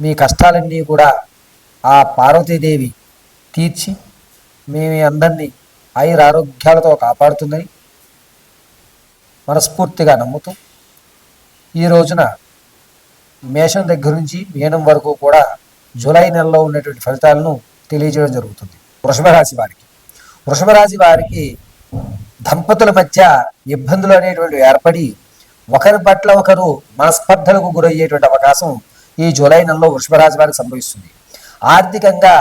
మీ కష్టాలన్నీ కూడా ఆ పార్వతీదేవి తీర్చి మీ అందరినీ ఐర ఆరోగ్యాలతో కాపాడుతుందని మనస్ఫూర్తిగా నమ్ముతూ ఈ రోజున మేషం దగ్గర నుంచి మీనం వరకు కూడా జూలై నెలలో ఉన్నటువంటి ఫలితాలను తెలియజేయడం జరుగుతుంది. వృషభరాశి వారికి. వృషభరాశి వారికి దంపతుల మధ్య ఇబ్బందులు అనేటువంటి ఏర్పడి ఒకరి పట్ల ఒకరు మనస్పర్ధలకు గురయ్యేటువంటి అవకాశం ఈ జూలై నెలలో వృషభరాశి వారికి సంభవిస్తుంది. ఆర్థికంగా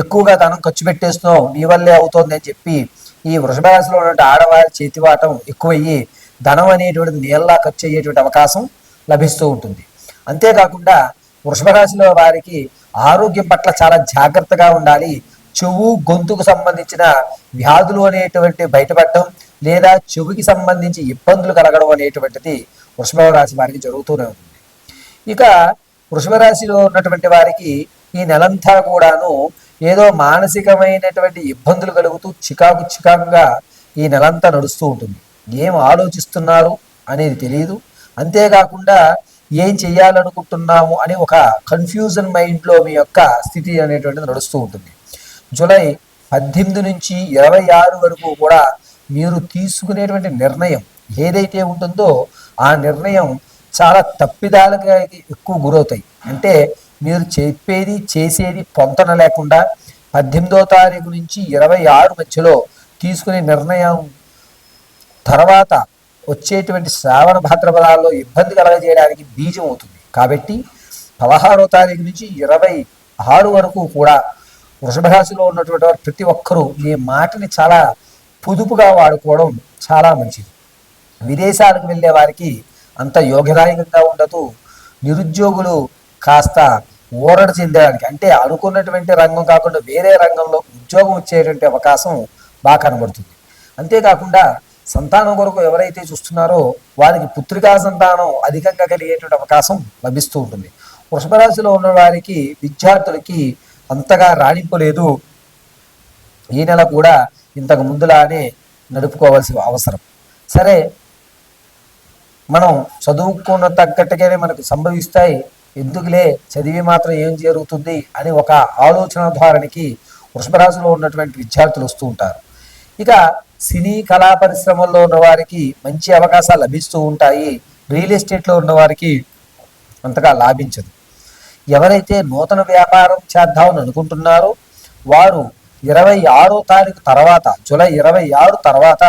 ఎక్కువగా ధనం ఖర్చు పెట్టేస్తున్నావు నీ వల్లే అవుతోంది అని చెప్పి ఈ వృషభరాశిలో ఉన్నటువంటి ఆడవారి చేతివాటం ఎక్కువయ్యి ధనం అనేటువంటిది నీళ్ళలా ఖర్చు అయ్యేటువంటి అవకాశం లభిస్తూ ఉంటుంది. అంతేకాకుండా వృషభరాశిలో వారికి ఆరోగ్యం పట్ల చాలా జాగ్రత్తగా ఉండాలి. చెవు గొంతుకు సంబంధించిన వ్యాధులు అనేటువంటి బయటపడటం లేదా చెవుకి సంబంధించి ఇబ్బందులు కలగడం అనేటువంటిది వృషభ రాశి వారికి జరుగుతూనే ఉంటుంది. ఇక వృషభ రాశిలో ఉన్నటువంటి వారికి ఈ నెలంతా కూడాను ఏదో మానసికమైనటువంటి ఇబ్బందులు కలుగుతూ చికాకు చికాకుగా ఈ నెలంతా నడుస్తూ ఉంటుంది. ఏం ఆలోచిస్తున్నారు అనేది తెలియదు అంతేకాకుండా ఏం చేయాలనుకుంటున్నాము అని ఒక కన్ఫ్యూజన్ మైండ్లో మీ యొక్క స్థితి అనేటువంటిది నడుస్తూ ఉంటుంది. జూలై పద్దెనిమిది నుంచి ఇరవై ఆరు వరకు కూడా మీరు తీసుకునేటువంటి నిర్ణయం ఏదైతే ఉంటుందో ఆ నిర్ణయం చాలా తప్పిదాలకి ఎక్కువ గురవుతాయి. అంటే మీరు చెప్పేది చేసేది పొంతన లేకుండా పద్దెనిమిదో తారీఖు నుంచి ఇరవై ఆరు మధ్యలో తీసుకునే నిర్ణయం తర్వాత వచ్చేటువంటి శ్రావణ భాద్రపదాల్లో ఇబ్బంది కలగజేయడానికి బీజం అవుతుంది. కాబట్టి పదహారో తారీఖు నుంచి ఇరవై ఆరు వరకు కూడా వృషభ రాశిలో ఉన్నటువంటి వారు ప్రతి ఒక్కరూ ఈ మాటని చాలా పొదుపుగా వాడుకోవడం చాలా మంచిది. విదేశాలకు వెళ్ళే వారికి అంత యోగ్యదాయకంగా ఉండదు. నిరుద్యోగులు కాస్త ఊరట చెందడానికి అంటే అనుకున్నటువంటి రంగం కాకుండా వేరే రంగంలో ఉద్యోగం వచ్చేటువంటి అవకాశం బాగా కనబడుతుంది. అంతేకాకుండా సంతానం కొరకు ఎవరైతే చూస్తున్నారో వారికి పుత్రికా సంతానం అధికంగా కలిగేటువంటి అవకాశం లభిస్తూ ఉంటుంది. వృషభ రాశిలో ఉన్న వారికి విద్యార్థులకి అంతగా రాణింపు లేదు. ఈ నెల కూడా ఇంతకు ముందులానే నడుపుకోవాల్సిన అవసరం. సరే మనం చదువుకున్న తగ్గట్టుగానే మనకు సంభవిస్తాయి. ఎందుకులే? చదివి మాత్రం ఏం జరుగుతుంది? అని ఒక ఆలోచన ధోరణికి వృషభరాశిలో ఉన్నటువంటి విద్యార్థులు వస్తూ ఉంటారు. ఇక సినీ కళా పరిశ్రమల్లో ఉన్న వారికి మంచి అవకాశాలు లభిస్తూ ఉంటాయి. రియల్ ఎస్టేట్లో ఉన్న వారికి అంతగా లాభించదు. ఎవరైతే నూతన వ్యాపారం చేద్దామని అనుకుంటున్నారో వారు ఇరవై ఆరో తారీఖు తర్వాత జూలై ఇరవై ఆరు తర్వాత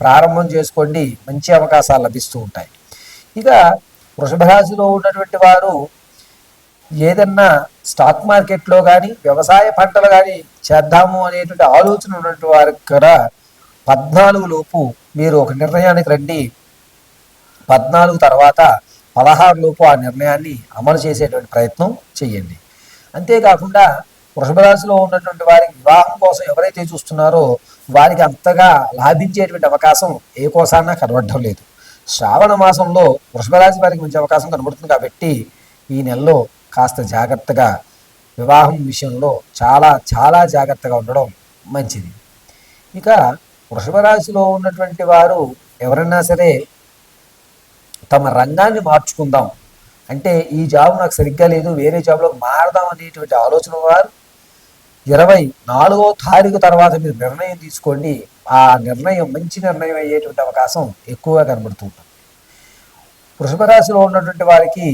ప్రారంభం చేసుకోండి. మంచి అవకాశాలు లభిస్తూ ఉంటాయి. ఇక వృషభ రాశిలో ఉన్నటువంటి వారు ఏదన్నా స్టాక్ మార్కెట్లో కానీ వ్యవసాయ పంటలు కానీ చేద్దాము అనేటువంటి ఆలోచన ఉన్నటువంటి వారికి కూడా పద్నాలుగు లోపు మీరు ఒక నిర్ణయానికి రండి. పద్నాలుగు తర్వాత పదహారు లోపు ఆ నిర్ణయాన్ని అమలు చేసేటువంటి ప్రయత్నం చేయండి. అంతేకాకుండా వృషభ రాశిలో ఉన్నటువంటి వారికి వివాహం కోసం ఎవరైతే చూస్తున్నారో వారికి అంతగా లాభించేటువంటి అవకాశం ఏ కోసాన్నా కనబడడం లేదు. శ్రావణ మాసంలో వృషభరాశి వారికి మంచి అవకాశం కనబడుతుంది కాబట్టి ఈ నెలలో కాస్త జాగ్రత్తగా వివాహం విషయంలో చాలా చాలా జాగ్రత్తగా ఉండడం మంచిది. ఇక వృషభరాశిలో ఉన్నటువంటి వారు ఎవరైనా సరే తమ రంగాన్ని మార్చుకుందాం. అంటే ఈ జాబ్ నాకు సరిగ్గా లేదు వేరే జాబ్లో మారదాం అనేటువంటి ఆలోచన వారు ఇరవై నాలుగో తారీఖు తర్వాత మీరు నిర్ణయం తీసుకోండి. ఆ నిర్ణయం మంచి నిర్ణయం అయ్యేటువంటి అవకాశం ఎక్కువగా కనబడుతుంది వృషభ రాశిలో ఉన్నటువంటి వారికి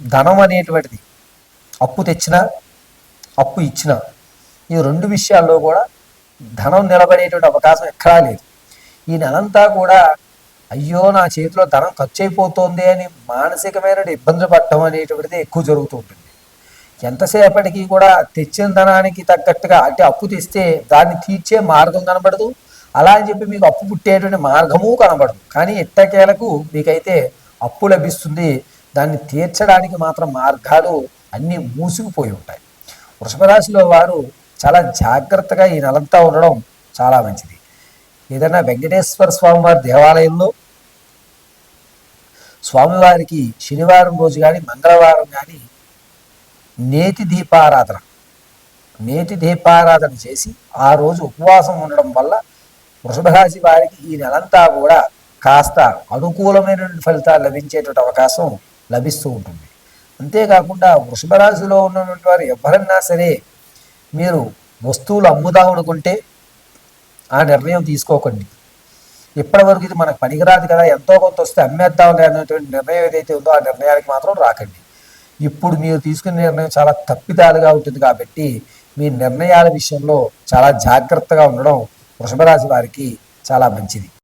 ధనం అనేటువంటిది అప్పు తెచ్చినా అప్పు ఇచ్చినా ఈ రెండు విషయాల్లో కూడా ధనం నిలబడేటువంటి అవకాశం ఎక్కడా లేదు. ఈ నెలంతా కూడా అయ్యో నా చేతిలో ధనం ఖర్చు అయిపోతుంది అని మానసికమైన ఇబ్బందులు పడటం అనేటువంటిది ఎక్కువ జరుగుతూ ఉంటుంది. ఎంతసేపటికి కూడా తెచ్చిన ధనానికి తగ్గట్టుగా అంటే అప్పు తెస్తే దాన్ని తీర్చే మార్గం కనబడదు. అలా అని చెప్పి మీకు అప్పు పుట్టేటువంటి మార్గము కనబడదు. కానీ ఇట్టకేలకు మీకైతే అప్పు లభిస్తుంది దాన్ని తీర్చడానికి మాత్రం మార్గాలు అన్నీ మూసుకుపోయి ఉంటాయి. వృషభ రాశిలో వారు చాలా జాగ్రత్తగా ఈ నెలంతా ఉండడం చాలా మంచిది. ఏదైనా వెంకటేశ్వర స్వామి వారి దేవాలయంలో స్వామివారికి శనివారం రోజు కానీ మంగళవారం కానీ నేతి దీపారాధన. నేతి దీపారాధన చేసి ఆ రోజు ఉపవాసం ఉండడం వల్ల వృషభరాశి వారికి ఈ నెలంతా కూడా కాస్త అనుకూలమైన ఫలితాలు లభించేటువంటి అవకాశం లభిస్తూ ఉంటుంది. అంతేకాకుండా వృషభరాశిలో ఉన్నటువంటి వారు ఎవరన్నా సరే మీరు వస్తువులు అమ్ముదాం అనుకుంటే ఆ నిర్ణయం తీసుకోకండి. ఇప్పటివరకు ఇది మనకు పనికిరాదు కదా ఎంతో కొంత వస్తే అమ్మేద్దాం అనేటువంటి నిర్ణయం ఏదైతే ఉందో ఆ నిర్ణయానికి మాత్రం రాకండి. ఇప్పుడు మీరు తీసుకునే నిర్ణయం చాలా తప్పిదాలుగా ఉంటుంది కాబట్టి మీ నిర్ణయాల విషయంలో చాలా జాగ్రత్తగా ఉండడం వృషభ రాశి వారికి చాలా మంచిది.